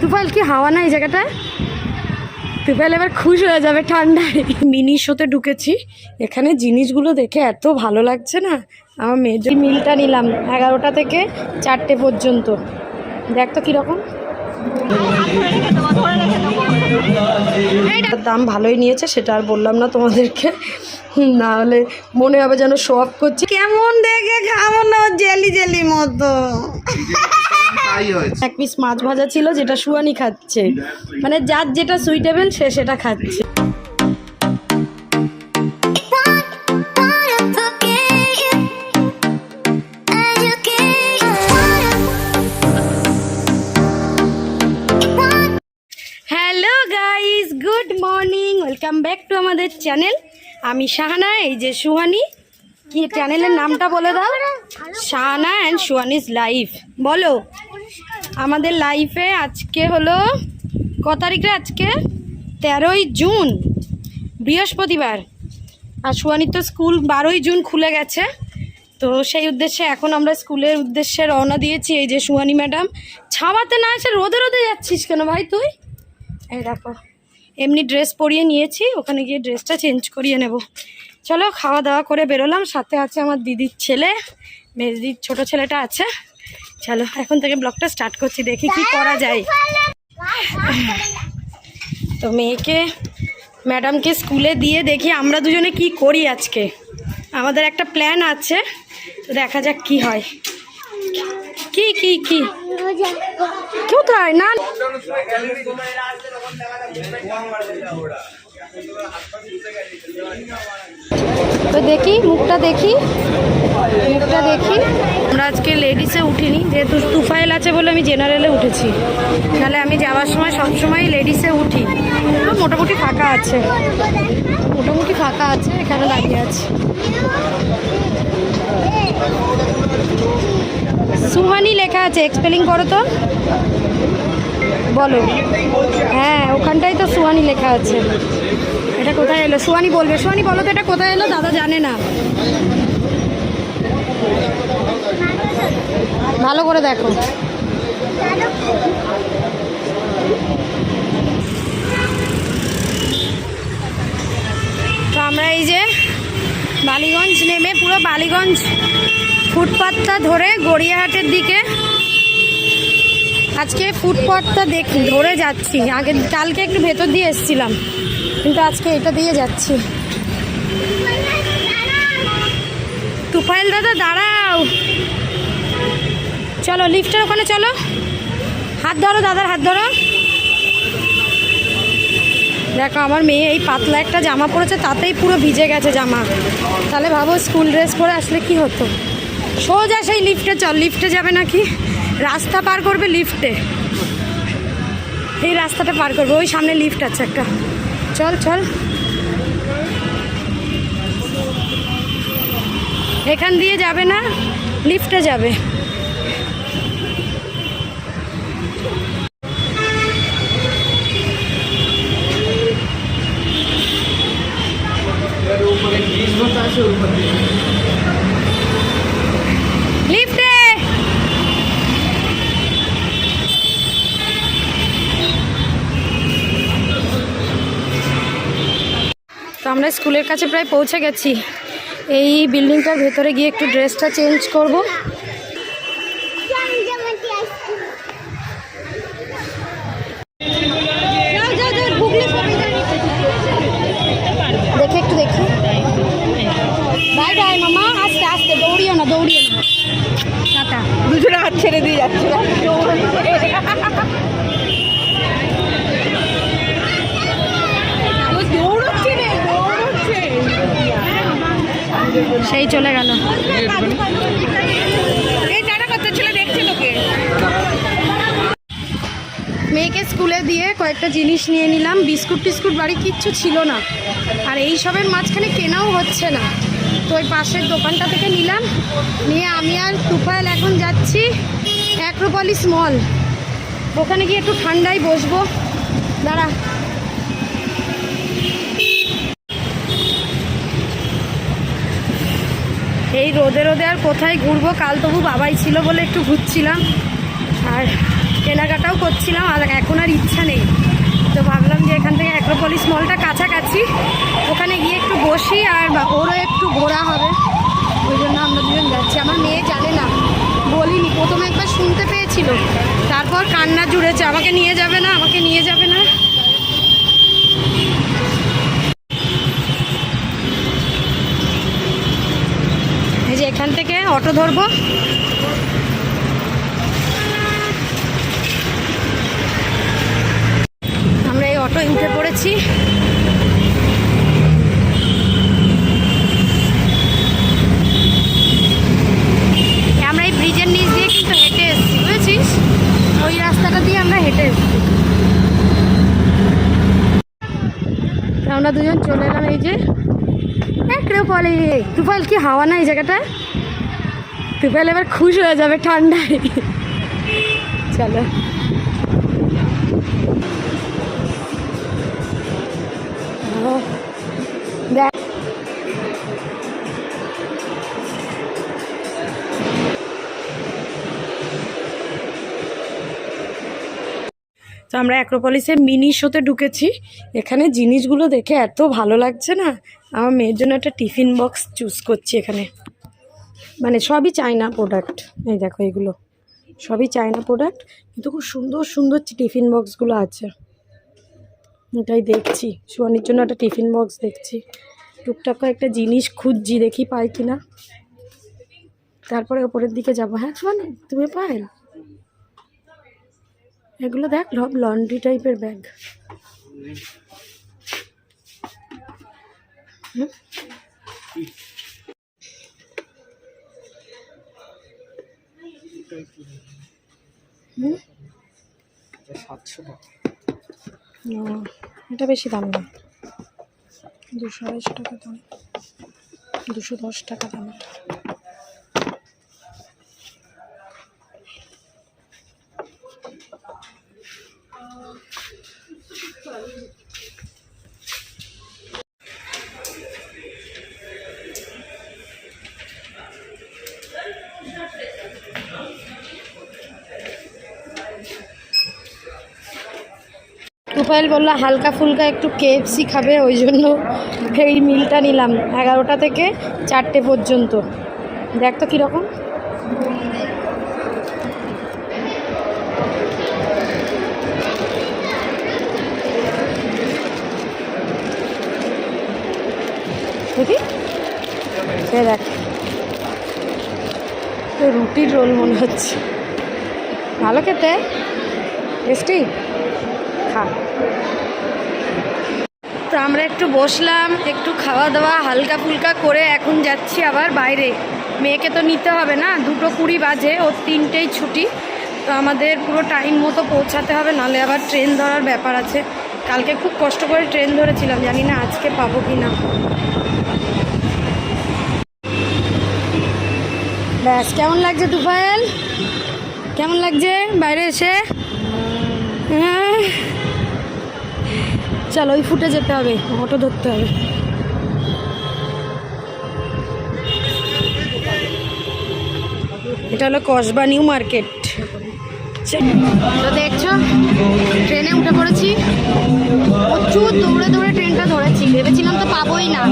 তুফাইল কি হাওয়া না এই জায়গাটা তুফাইল এবার খুশ হয়ে যাবে ঠান্ডায়। মিনি শোতে ঢুকেছি। এখানে জিনিসগুলো দেখে এত ভালো লাগছে না? আমার মেজর মিলটা নিলাম এগারোটা থেকে চারটে পর্যন্ত। দেখ তো কীরকম। দাম ভালোই নিয়েছে সেটা আর বললাম না তোমাদেরকে। না হলে মনে হবে যেন শো অফ করছি। কেমন দেখে খাব না জেলি জেলি মতো। এক পিস মাছ ভাজা ছিল যেটা সুয়ানি খাচ্ছে। মানে যার যেটা সুইটেবল সে সেটা খাচ্ছে। ওয়েলকাম ব্যাক টু আমাদের চ্যানেল আমি শাহানা, এই যে সুহানি। কি চ্যানেলের নামটা বলে দাও? শাহানা অ্যান্ড সুহানিস লাইফ বলো, আমাদের লাইফে আজকে হলো, ক তারিখে আজকে? তেরোই জুন, বৃহস্পতিবার। আর সুহানির তো স্কুল বারোই জুন খুলে গেছে। তো সেই উদ্দেশ্যে এখন আমরা স্কুলের উদ্দেশ্যে রওনা দিয়েছি, এই যে সুহানি ম্যাডাম ছাওয়াতে না এসে রোদে রোদে যাচ্ছিস কেন ভাই তুই? এই দেখো। এমনি ড্রেস পরিয়ে নিয়েছি, ওখানে গিয়ে ড্রেসটা চেঞ্জ করিয়ে নেব। চলো, খাওয়া দাওয়া করে বেরোলাম, সাথে আছে আমার দিদির ছেলে, মেজদির ছোট ছেলেটা আছে। চলো, এখন থেকে ব্লগটা স্টার্ট করছি, দেখি কি করা যায়। তো মেয়েকে ম্যাডামকে স্কুলে দিয়ে দেখি আমরা দুজনে কি করি আজকে। আমাদের একটা প্ল্যান আছে, তো দেখা যাক কি হয়। কি কি কি? কোথায়? না তো দেখি, মুখটা দেখি। মুখটা দেখি। আমরা আজকে লেডিসে উঠিনি, যেহেতু তুফাইল আছে বলে আমি জেনারেলে উঠেছি। তাহলে আমি যাওয়ার সময় সবসময় লেডিসে উঠি। মোটামুটি ফাঁকা আছে। মোটামুটি ফাঁকা আছে, এখানে দাঁড়িয়ে আছে। সুহানি লেখা আছে এক্সপেলিং করো তো। বলো। হ্যাঁ ওখানটাই তো সুহানি লেখা আছে। এটা কোথায় এলো? সুহানি বলবে। সুহানি, বলো তো এটা কোথায় এলো? দাদা জানে না। ভালো করে দেখো। তো আমরা এই যে বালিগঞ্জ নেমে পুরো বালিগঞ্জ ফুটপাথটা ধরে গড়িয়াহাটের দিকে। আজকে ফুটপাথটা দেখ, ধরে যাচ্ছি। আগে কালকে একটু ভেতর দিয়ে এসেছিলাম, কিন্তু আজকে এটা দিয়ে যাচ্ছি। তুফাইল দাদা, দাঁড়াও। চলো, লিফটের ওখানে চলো। হাত ধরো দাদার, হাত ধরো। দেখো, আমার মেয়ে এই পাতলা একটা জামা পরেছে, তাতেই পুরো ভিজে গেছে জামা। তাহলে ভাবো, স্কুল ড্রেস পরে আসলে কি হতো? সোজা সেই লিফটে চল, লিফটে যাবে নাকি? রাস্তা পার করবে লিফটে। এই রাস্তাটা পার করবে, ওই সামনে লিফট আছে একটা। চল চল। এখান দিয়ে যাবে না, লিফটে যাবে। স্কুলের কাছে প্রায় পৌঁছে গেছি। এই বিল্ডিংটার ভেতরে গিয়ে একটু ড্রেসটা চেঞ্জ করব দেখে একটু দেখি বাই বাই মামা আস্তে আস্তে দৌড়িও না দৌড়িও না টাটা দুজনে হাত ছেড়ে দিয়ে যাচ্ছে দৌড়চ্ছে রে দৌড়চ্ছে সেই চলে গেল এই টাটা করতে ছেলে দেখছে তোকে মেয়েকে স্কুলে দিয়ে কয়েকটা জিনিস নিয়ে নিলাম, বিস্কুট টিস্কুট বাড়ি কিচ্ছু ছিল না। আর এই সবের মাঝখানে কেনাও হচ্ছে না। তো ওই পাশের দোকানটা থেকে নিলাম। নিয়ে আমি আর তুফাইল এখন যাচ্ছি অ্যাক্রোপলিস মল। ওখানে গিয়ে একটু ঠান্ডায় বসবো। দাঁড়া। এই রোদে রোদে আর কোথায় ঘুরবো? কাল তবু বাবাই ছিল বলে একটু ঘুরছিলাম। আর কেনাকাটাও করছিলাম, আর এখন আর ইচ্ছা নেই। তো ভাবলাম যে এখান থেকে অ্যাক্রোপলিস মলটা কাছাকাছি। ওখানে গিয়ে একটু বসি আর ওরও একটু ঘোরা হবে। ওই জন্য আমরা দুজন যাচ্ছি। আমার মেয়ে জানে না, বলিনি। প্রথমে একবার শুনতে পেয়েছিল। তারপর কান্না জুড়েছে। আমাকে নিয়ে যাবে না, আমাকে নিয়ে যাবে না। এই যে এখান থেকে অটো ধরবো আমরা এই অটোয় উঠে পড়েছি। আমরা এই ব্রিজের নিচ দিয়ে কিন্তু হেঁটে এসেছি, বুঝেছিস? ওই রাস্তাটা দিয়ে আমরা হেঁটে এসেছি। আমরা দুজন চলে এলাম এই যে অ্যাক্রোপলি তুফাইল কি হাওয়া না এই জায়গাটা? তুফাইল এবার খুশ হয়ে যাবে ঠান্ডায়। চলো। দেখ তো আমরা অ্যাক্রোপলিসের মিনি শোতে ঢুকেছি। এখানে জিনিসগুলো দেখে এত ভালো লাগছে না? আমার মেয়ের জন্য একটা টিফিন বক্স চুজ করছি এখানে। মানে সবই চায়না প্রোডাক্ট এই দেখো এগুলো। সবই চায়না প্রোডাক্ট কিন্তু খুব সুন্দর সুন্দর টিফিন বক্সগুলো আছে। এটাই দেখছি। সোয়ানির জন্য একটা টিফিন বক্স দেখছি। টুকটাক একটা জিনিস খুঁজছি, দেখি পাই কি না তারপরে ওপরের দিকে যাব। হ্যাঁ সোয়ানি তুমি পাইল এগুলো দেখ লন্ড্রি টাইপের ব্যাগ। সাতশো টাকা। এটা বেশি দাম না দুশো আড়াইশো টাকা দাম দুশো দশ টাকা দাম এটা। তুফাইল বলল, হালকা ফুলকা একটু কেএফসি খাবে, ওই জন্য এই মিলটা নিলাম এগারোটা থেকে চারটে পর্যন্ত। দেখ তো কীরকম। সে দেখ। রুটির রোল মনে হচ্ছে। ভালো খেতে? টেস্টি? খা। আমরা একটু বসলাম, একটু খাওয়া দাওয়া হালকা ফুলকা করে এখন যাচ্ছি আবার বাইরে। মেয়েকে তো নিতে হবে না, দুটো কুড়ি বাজে, ওর তিনটেই ছুটি। তো আমাদের পুরো টাইম মতো পৌঁছাতে হবে, নাহলে আবার ট্রেন ধরার ব্যাপার আছে। কালকে খুব কষ্ট করে ট্রেন ধরেছিলাম, জানি না আজকে পাবো কি না। ব্যাস, কেমন লাগছে তুফাইল কেমন লাগছে বাইরে এসে? হ্যাঁ। চলো, ওই ফুটে যেতে হবে অটো ধরতে হবে। এটা হলো কসবা নিউ মার্কেট। তো দেখছ, ট্রেনে উঠে পড়েছি। প্রচুর দৌড়ে দৌড়ে ট্রেনটা ধরেছি, ভেবেছিলাম তো পাবোই না।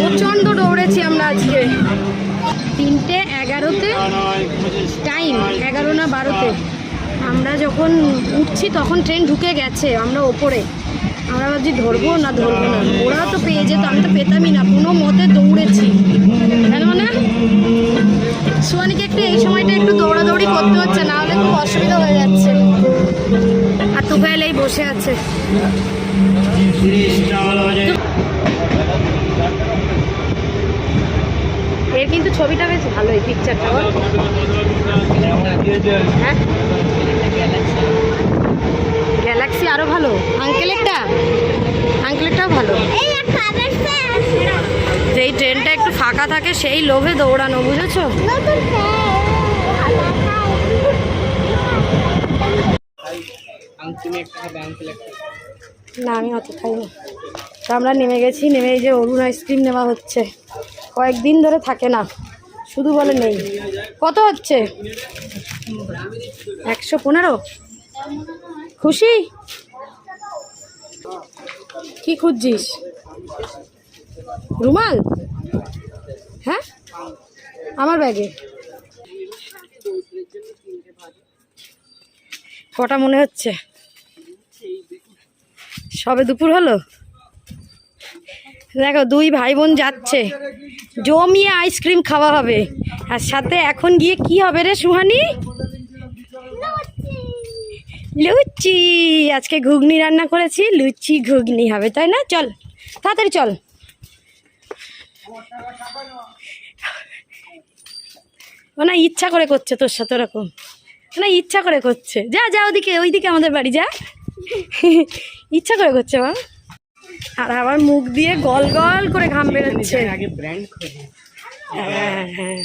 প্রচণ্ড দৌড়েছি আমরা আজকে। তিনটে, এগারোতে টাইম এগারো না বারোতে। আমরা যখন উঠছি তখন ট্রেন ঢুকে গেছে, আমরা ওপরে। আমরা ভাবছি ধরবো না ধরবো না। ওরা তো পেয়ে যেত, আমি তো পেতামই না, কোনো মতে দৌড়েছি। জানো মানে? না সোয়ানিকে একটু এই সময়টা একটু দৌড়াদৌড়ি করতে হচ্ছে, না হলে খুব অসুবিধা হয়ে যাচ্ছে। আর তুফাইল এই বসে আছে। এর কিন্তু ছবিটা বেশ ভালোই পিকচারটা হ্যাঁ? গ্যালাক্সি আরও ভালো? আঙ্কেলেরটা? আঙ্কেলেরটাও ভালো। যেই ট্রেনটা একটু ফাঁকা থাকে সেই লোভে দৌড়ানো বুঝেছ? না আমি অত খাই না তো আমরা নেমে গেছি নেমে এই যে অরুণ আইসক্রিম নেওয়া হচ্ছে। কয়েকদিন ধরে থাকে না শুধু বলে নেই। কত হচ্ছে? একশো পনেরো? খুশি? কি খুঁজছিস? রুমাল? হ্যাঁ? আমার ব্যাগে। কটা মনে হচ্ছে? সবে দুপুর হলো? দেখো, দুই ভাই বোন যাচ্ছে। জমিয়ে আইসক্রিম খাওয়া হবে। আর সাথে এখন গিয়ে কি হবে রে সুহানি? লুচি। আজকে ঘুগনি রান্না করেছি লুচি ঘুগনি হবে তাই না? চল তাড়াতাড়ি চল। না ইচ্ছা করে করছে তোর সাথে ওরকম। না ইচ্ছা করে করছে। যা যা ওদিকে ওইদিকে আমাদের বাড়ি যা। ইচ্ছা করে করছে মা। আর আমার মুখ দিয়ে গল গল করে ঘাম বেরোচ্ছে। হ্যাঁ হ্যাঁ।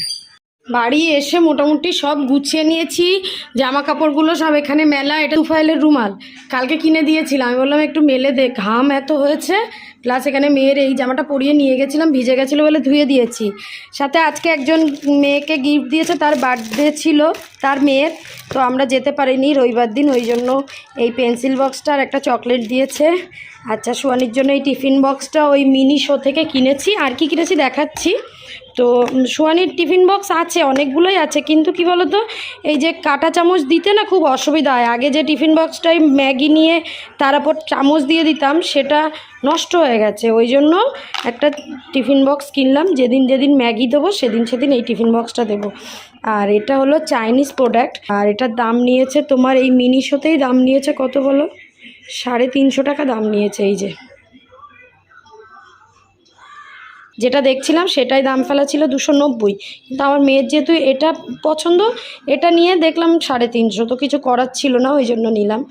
বাড়ি এসে মোটামুটি সব গুছিয়ে নিয়েছি জামা কাপড়গুলো সব এখানে মেলা, এটা তুফাইলের রুমাল। কালকে কিনে দিয়েছিলাম, আমি বললাম একটু মেলে দে ঘাম এত হয়েছে প্লাস এখানে মেয়ের এই জামাটা পরিয়ে নিয়ে গেছিলাম, ভিজে গেছিল বলে ধুয়ে দিয়েছি। সাথে আজকে একজন মেয়েকে গিফট দিয়েছে, তার বার্থডে ছিল, তার মেয়ের, তো আমরা যেতে পারিনি রবিবার দিন, ওই জন্য এই পেন্সিল বক্সটা আর একটা চকলেট দিয়েছে। আচ্ছা সোয়ানির জন্য এই টিফিন বক্সটা ওই মিনি শো থেকে কিনেছি, আর কি কিনেছি দেখাচ্ছি। তো সোয়ানির টিফিন বক্স আছে, অনেকগুলোই আছে, কিন্তু কি বলতো, এই যে কাটা চামচ দিতে না খুব অসুবিধা হয়। আগে যে টিফিন বক্সটাই ম্যাগি নিয়ে তার উপর চামচ দিয়ে দিতাম, সেটা নষ্ট হয়ে গেছে। ওই জন্য একটা টিফিন বক্স কিনলাম, যেদিন যেদিন ম্যাগি দেবো, সেদিন সেদিন এই টিফিন বক্সটা দেবো। আর এটা হলো চাইনিজ প্রোডাক্ট, আর এটার দাম নিয়েছে তোমার এই মিনি শোতেই দাম নিয়েছে কত বলো? সাড়ে তিনশো টাকা দাম নিয়েছে এই যে। যেটা দেখছিলাম সেটাই দাম ফেলা ছিল দুশো নব্বই। কিন্তু আমার মেয়ের যেহেতু এটা পছন্দ, এটা নিয়ে দেখলাম সাড়ে তিনশো। তো কিছু করার ছিল না, ওই জন্য নিলাম।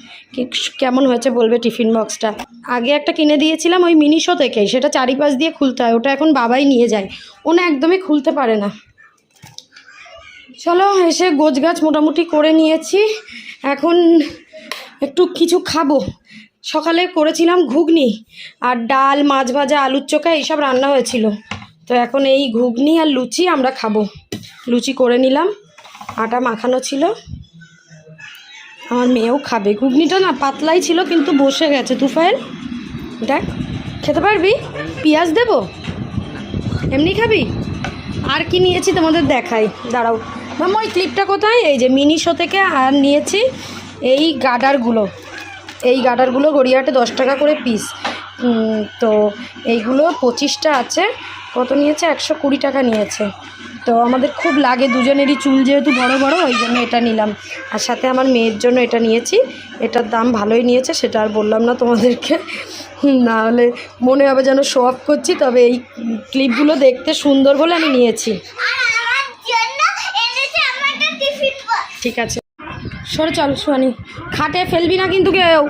কেমন হয়েছে বলবে টিফিন বক্সটা? আগে একটা কিনে দিয়েছিলাম ওই মিনিশো থেকেই, সেটা চারিপাশ দিয়ে খুলতে হয়, ওটা এখন বাবাই নিয়ে যায়। ও না একদমই খুলতে পারে না। চলো, এসে গোছ গাছ মোটামুটি করে নিয়েছি। এখন একটু কিছু খাব। সকালে করেছিলাম ঘুগনি আর ডাল, মাছ ভাজা, আলুর চোখা, এইসব রান্না হয়েছিল। তো এখন এই ঘুগনি আর লুচি আমরা খাব। লুচি করে নিলাম, আটা মাখানো ছিল। আমার মেয়েও খাবে। ঘুগনিটা না পাতলাই ছিল, কিন্তু বসে গেছে। তুফাইল দেখ, খেতে পারবি? পেঁয়াজ দেবো? এমনি খাবি? আর কি নিয়েছি তোমাদের দেখাই। দাঁড়াও। মামা ওই ক্লিপটা কোথায়? এই যে মিনি শো থেকে আর নিয়েছি, এই গার্ডারগুলো এই গার্ডারগুলো গড়িয়াহাটে দশ টাকা করে পিস তো এইগুলো পঁচিশটা আছে কত নিয়েছে? একশো কুড়ি টাকা নিয়েছে। তো আমাদের খুব লাগে দুজনেরই চুল যেহেতু বড় বড় ওই জন্য এটা নিলাম। আর সাথে আমার মেয়ের জন্য এটা নিয়েছি। এটার দাম ভালোই নিয়েছে সেটা আর বললাম না তোমাদেরকে। না হলে মনে হবে যেন শো অফ করছি তবে এই ক্লিপগুলো দেখতে সুন্দর বলে আমি নিয়েছি। ঠিক আছে। সরে চল সোয়ানি খাটে ফেলবি না কিন্তু কেউ।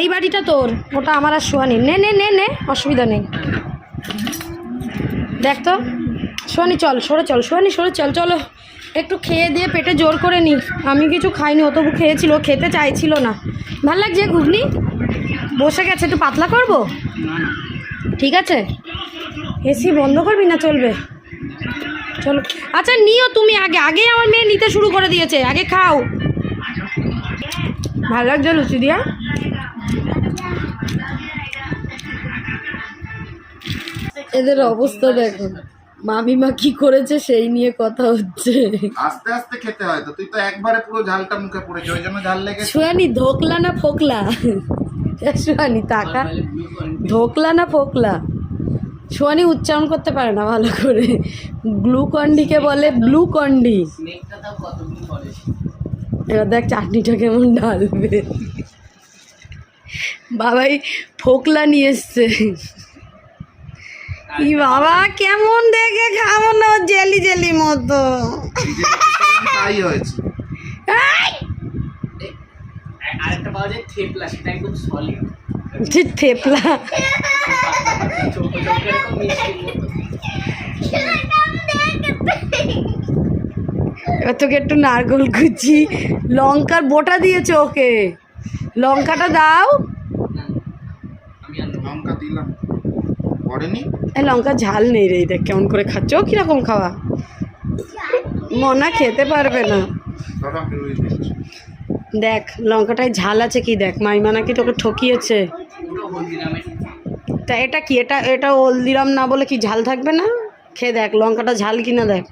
এই বাড়িটা তোর ওটা আমার আর সোয়ানি নে নে নে নে অসুবিধা নেই। দেখ তো। সোয়ানি চল সরে চল সোয়ানি সরে চল চলো। একটু খেয়ে দিয়ে পেটে জোর করে নি। আমি কিছু খাইনি তবু খেয়েছিল খেতে চাইছিল না। ভালো লাগছে ঘুগনি? বসে গেছে একটু পাতলা করব? ঠিক আছে? এসি বন্ধ করবি না চলবে? চলো। আচ্ছা নিও তুমি আগে। আগে আমার মেয়ে নিতে শুরু করে দিয়েছে। আগে খাও। ভালো লাগছে লুচি দিয়া? এদের অবস্থা দেখো। মামিমা কি করেছে সেই নিয়ে কথা হচ্ছে। আস্তে আস্তে খেতে হয় তো। তুই তো একবারে পুরো ঝালটা মুখে পড়েছে ওই জন্য ঝাল লেগেছে। সুয়ানি ধোকলা না ফোকলা? সুয়ানি তাকা। ধোকলা না ফোকলা? সুয়ানি উচ্চারণ করতে পারে না ভালো করে। গ্লুকন্ডিকে বলে ব্লু কন্ডি এবার দেখ চাটনিটা কেমন ঢালবে। বাবাই ফোকলা নিয়ে এসছে। ই বাবা, কেমন দেখে খাব না জেলি জেলি মতো। তাই আরেকটা পাওয়া যায় থেপলা, সেটা একদম সলিড ছি, থেপলা। এবার তোকে একটু নারকল কুচি। লঙ্কার বোটা দিয়েছে ওকে। লঙ্কাটা দাও। লঙ্কা দিলাম। লঙ্কা ঝাল নেই রে দেখ কেমন করে খাচ্ছ। ও কীরকম খাওয়া? মনা খেতে পারবে না। দেখ লঙ্কাটায় ঝাল আছে কি? দেখ মাইমানা কি তোকে ঠকিয়েছে। তা এটা কি? এটা এটা হলদিরাম না বলে কি ঝাল থাকবে না? খেয়ে দেখ লঙ্কাটা ঝাল কিনা দেখ।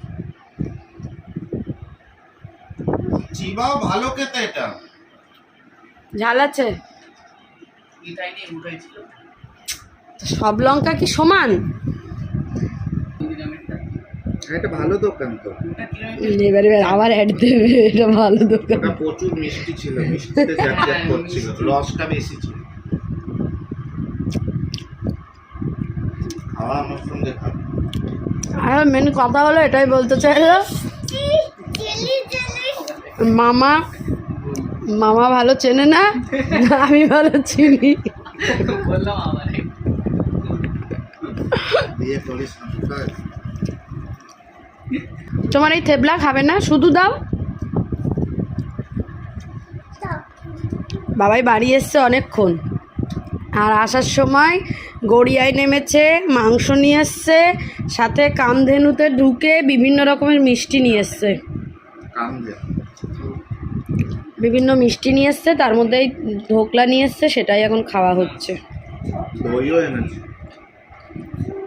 চিবাও ভালো খেতে এটা। ঝাল আছে? সব লঙ্কা কি সমান? এটা ভালো দোকান তো। এবার এবার আবার অ্যাড দেবে এটা ভালো দোকান। প্রচুর মিষ্টি ছিল মিষ্টিতে জ্যাক জ্যাক করছিল রসটা বেশি ছিল। খাওয়া আমার সঙ্গে খাবে। আর মেন কথা হলো এটাই বলতে চাইলো। মামা মামা ভালো চেনে না? আমি ভালো চিনি? তোমার এই থেবলা খাবে না? শুধু দাও। বাবাই বাড়ি এসছে অনেকক্ষণ। আর আসার সময় গড়িয়ায় নেমেছে মাংস নিয়ে এসছে সাথে কামধেনুতে ঢুকে বিভিন্ন রকমের মিষ্টি নিয়ে এসছে। বিভিন্ন মিষ্টি নিয়ে এসছে তার মধ্যে এই ধোকলা নিয়ে এসছে সেটাই এখন খাওয়া হচ্ছে।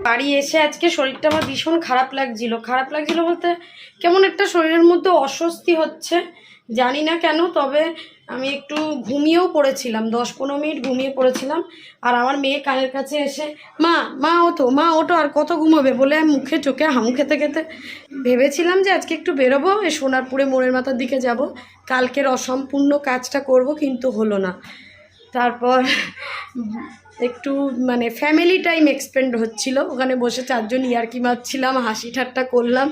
বাড়ি এসে আজকে শরীরটা আমার ভীষণ খারাপ লাগছিল। খারাপ লাগছিল বলতে কেমন একটা শরীরের মধ্যে অস্বস্তি হচ্ছে জানি না কেন তবে আমি একটু ঘুমিয়েও পড়েছিলাম, দশ পনেরো মিনিট ঘুমিয়ে পড়েছিলাম, আর আমার মেয়ে কানের কাছে এসে, মা মা, ওঠো মা, ওঠো, আর কত ঘুমাবে? বলে মুখে চোখে হামু খেতে খেতে ভেবেছিলাম যে আজকে একটু বেরোবো এই সোনারপুরে মোড়ের মাথার দিকে যাব, কালকের অসম্পূর্ণ কাজটা করব, কিন্তু হলো না। তারপর একটু মানে ফ্যামিলি টাইম এক্সপেন্ড হচ্ছিল, ওখানে বসে চারজন ইয়ার্কি মারছিলাম, হাসি ঠাট্টা করলাম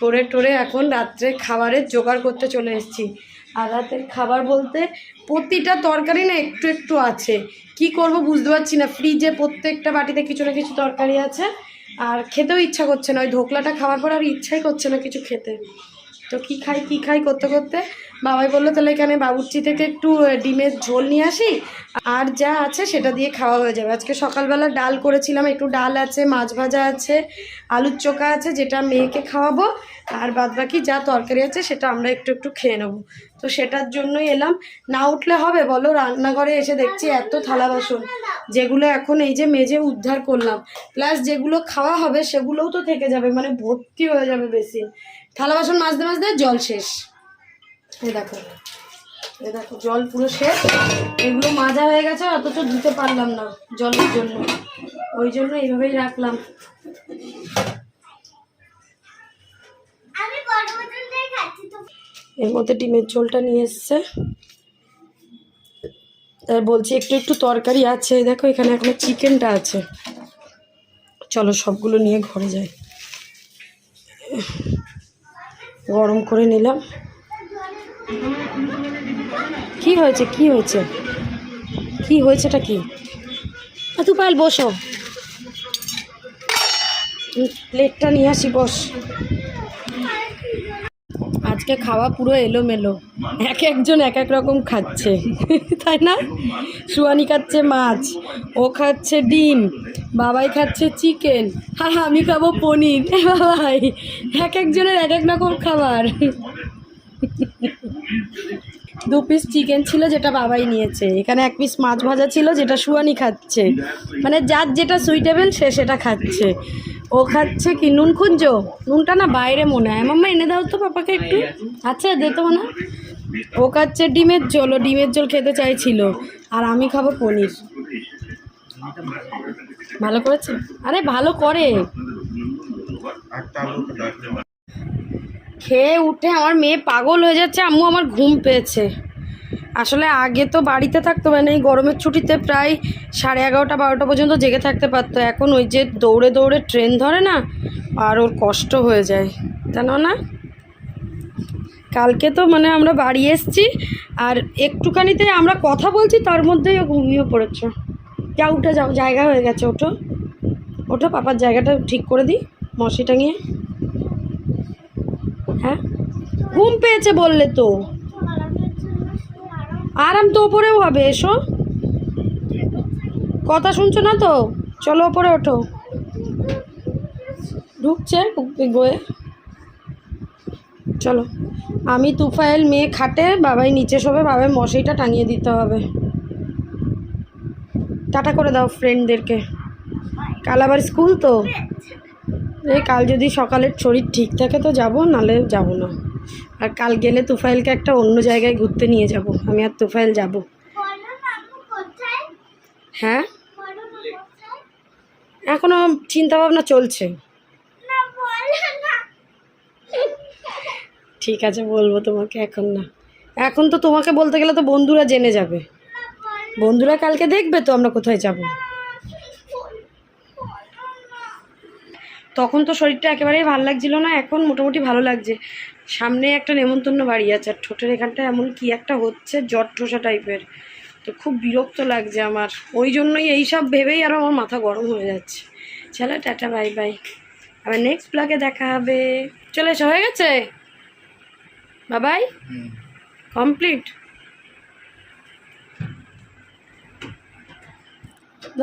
করে টোরে এখন রাত্রে খাবারের জোগাড় করতে চলে এসেছি। আর রাতের খাবার বলতে প্রতিটা তরকারি না একটু একটু আছে। কি করব বুঝতে পারছি না। ফ্রিজে প্রত্যেকটা বাটিতে কিছু না কিছু তরকারি আছে। আর খেতেও ইচ্ছা করছে না। ওই ধোকলাটা খাওয়ার পর আর ইচ্ছাই করছে না কিছু খেতে। তো কি খাই কি খাই করতে করতে বাবাই বলল, তাহলে এখানে বাবুর্চি থেকে একটু ডিমের ঝোল নিয়ে আসি। আর যা আছে সেটা দিয়ে খাওয়া হয়ে যাবে। আজকে সকালবেলা ডাল করেছিলাম। একটু ডাল আছে, মাছ ভাজা আছে, আলুর চোখা আছে, যেটা মেয়েকে খাওয়াবো। আর বাদ বাকি যা তরকারি আছে সেটা আমরা একটু একটু খেয়ে নেব। তো সেটার জন্যই এলাম। না উঠলে হবে বলো? রান্নাঘরে এসে দেখছি এত থালা বাসন, যেগুলো এখন এই যে মেজে উদ্ধার করলাম। প্লাস যেগুলো খাওয়া হবে সেগুলোও তো থেকে যাবে মানে ভর্তি হয়ে যাবে বেশি। থালা বাসন মাজতে মাজতে জল শেষ। এ দেখো এ দেখো, জল পুরো শেষ। এগুলো মাজা হয়ে গেছে, অথচ ধুতে পারলাম না জলের জন্য। ওই জন্য এইভাবেই রাখলাম। এর মধ্যে ডিমের ঝোলটা নিয়ে এসছে। আর বলছি একটু একটু তরকারি আছে। দেখো এখানে এখনও চিকেনটা আছে। চলো সবগুলো নিয়ে ঘরে যাই। গরম করে নিলাম। কি হয়েছে? কি হয়েছে? কি হয়েছেটা কি? আ, তুই পায়েল বসো। প্লেটটা নিয়ে আসি বস। আজকে খাওয়া পুরো এলোমেলো। এক একজন এক এক রকম খাচ্ছে। তাই না? সুয়ানি খাচ্ছে মাছ, ও খাচ্ছে ডিম, বাবাই খাচ্ছে চিকেন। আর আমি খাব পনির। বাবাই, এক একজনের এক এক রকম খাবার। দু পিস চিকেন ছিল যেটা বাবাই নিয়েছে। এখানে এক পিস মাছ ভাজা ছিল যেটা সুয়ানি খাচ্ছে। মানে যার যেটা সুইটেবল সে সেটা খাচ্ছে। ও খাচ্ছে কি? নুন খুঁজছ? নুনটা না বাইরে মনে হয়। মাম্মা, এনে দাও তো পাপাকে একটু। আচ্ছা দে তো না। ও খাচ্ছে ডিমের ঝোল। ও ডিমের ঝোল খেতে চাইছিল। আর আমি খাব পনির। ভালো করেছে? আরে, ভালো করে। খেয়ে উঠে আমার মেয়ে পাগল হয়ে যাচ্ছে। আম্মু আমার ঘুম পেয়েছে। আসলে আগে তো বাড়িতে থাকতো মানে এই গরমের ছুটিতে প্রায় সাড়ে এগারোটা, বারোটা পর্যন্ত জেগে থাকতে পারতো। এখন ওই যে দৌড়ে দৌড়ে ট্রেন ধরে না, আর ওর কষ্ট হয়ে যায়। জানো না? কালকে তো মানে আমরা বাড়ি এসছি, আর একটুখানিতে আমরা কথা বলছি, তার মধ্যেই ও ঘুমিয়ে পড়েছ। যা উঠে যাও, জায়গা হয়ে গেছে, ওঠো। ওঠো, পাপার জায়গাটা ঠিক করে দিই মশি টাঙিয়ে হ্যাঁ? ঘুম পেয়েছে বললে তো। আরাম তো ওপরেও হবে, এসো। কথা শুনছো না তো? চলো ওপরে ওঠো। ঢুকছে গোয়ে চলো। আমি তুফাইল মেয়ে খাটে, বাবাই নিচে শোবে, বাবাই মশাইটা টাঙিয়ে দিতে হবে। টাটা করে দাও ফ্রেন্ডদেরকে। কাল আবার স্কুল তো? এই কাল যদি সকালের শরীর ঠিক থাকে তো যাব, নালে যাব না। আর কাল গেলে তুফাইলকে একটা অন্য জায়গায় ঘুরতে নিয়ে যাব। আমি আর তুফাইল যাব। হ্যাঁ? এখনও চিন্তা ভাবনা চলছে। ঠিক আছে, বলব তোমাকে এখন না। এখন তো তোমাকে বলতে গেলে তো বন্ধুরা জেনে যাবে। বন্ধুরা কালকে দেখবে তো আমরা কোথায় যাব। তখন তো শরীরটা একেবারেই ভালো লাগছিল না, এখন মোটামুটি ভালো লাগছে। সামনে একটা নেমন্তন্ন বাড়ি আছে আর ঠোঁটের এখানটা এমন কি একটা হচ্ছে জট ঠোসা টাইপের। তো খুব বিরক্ত লাগছে আমার। ওই জন্যই এইসব ভেবেই আরও আমার মাথা গরম হয়ে যাচ্ছে। চলো টাটা বাই বাই। আবার নেক্সট ব্লগে দেখা হবে। চলে এসো হয়ে গেছে? বাবাই কমপ্লিট